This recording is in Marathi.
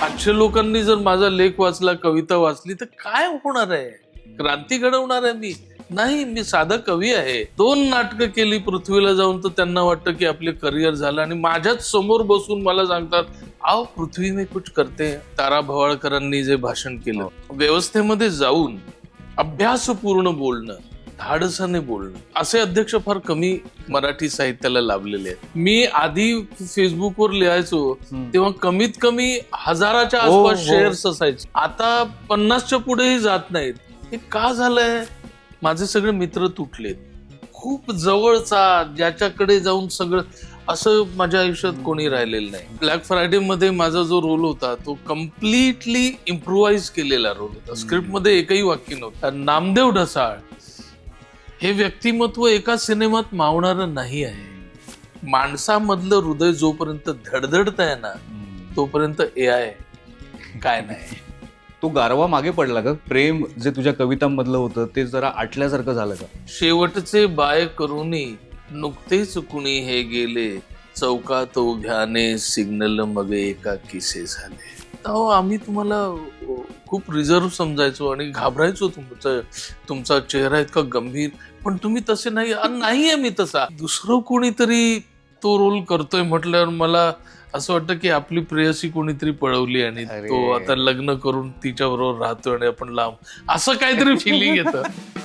पाचशे लोकांनी जर माझा लेख वाचला कविता वाचली तर काय होणार आहे? क्रांती घडवणार आहे मी. नाही मी साधा कवी आहे. दोन नाटकं केली पृथ्वीला जाऊन तर त्यांना वाटतं की आपले करिअर झालं आणि माझ्याच समोर बसून मला सांगतात आव पृथ्वी मी कुछ करते. तारा भवाळकरांनी जे भाषण केलं व्यवस्थेमध्ये जाऊन अभ्यासपूर्ण बोलणं. धाडसाने बोलणं. असे अध्यक्ष फार कमी मराठी साहित्याला लाभलेले आहेत. मी आधी फेसबुकवर लिहायचो तेव्हा कमीत कमी हजाराच्या हो, आसपास हो. शेअर्स असायचे. आता पन्नासच्या पुढेही जात नाहीत. हे का झालंय? माझे सगळे मित्र तुटलेत. खूप जवळचा ज्याच्याकडे जाऊन सगळं असं माझ्या आयुष्यात कोणी राहिलेलं नाही. ब्लॅक फ्रायडे मध्ये माझा जो रोल होता तो कम्प्लिटली इम्प्रुव्हाइज केलेला रोल होता. स्क्रिप्टमध्ये एकही वाक्य नव्हतं. नामदेव ढसाळ हे व्यक्तिमत्व एका सिनेमात मावणारं नाही आहे. माणसामधलं हृदय जोपर्यंत धडधडत आहे ना तोपर्यंत ए आय काय नाही. तो गारवा मागे पडला का? प्रेम जे तुझ्या कवितांमधलं होतं ते जरा आटल्यासारखं झालं का? शेवटचे बाय करुणी नुकतेच कुणी हे गेले चौकात उभ्याने सिग्नल मगे एका किसे झाले. अहो आम्ही तुम्हाला खूप रिझर्व समजायचो आणि घाबरायचो तुमचं तुमचा चेहरा इतका गंभीर. पण तुम्ही तसे नाही अ, नाहीये मी तसा. दुसरं कोणीतरी तो रोल करतोय म्हटल्यावर मला असं वाटतं की आपली प्रेयसी कोणीतरी पळवली आणि. तो आता लग्न करून तिच्या बरोबर राहतोय आणि आपण लांब. असं काहीतरी फिलिंग येतं.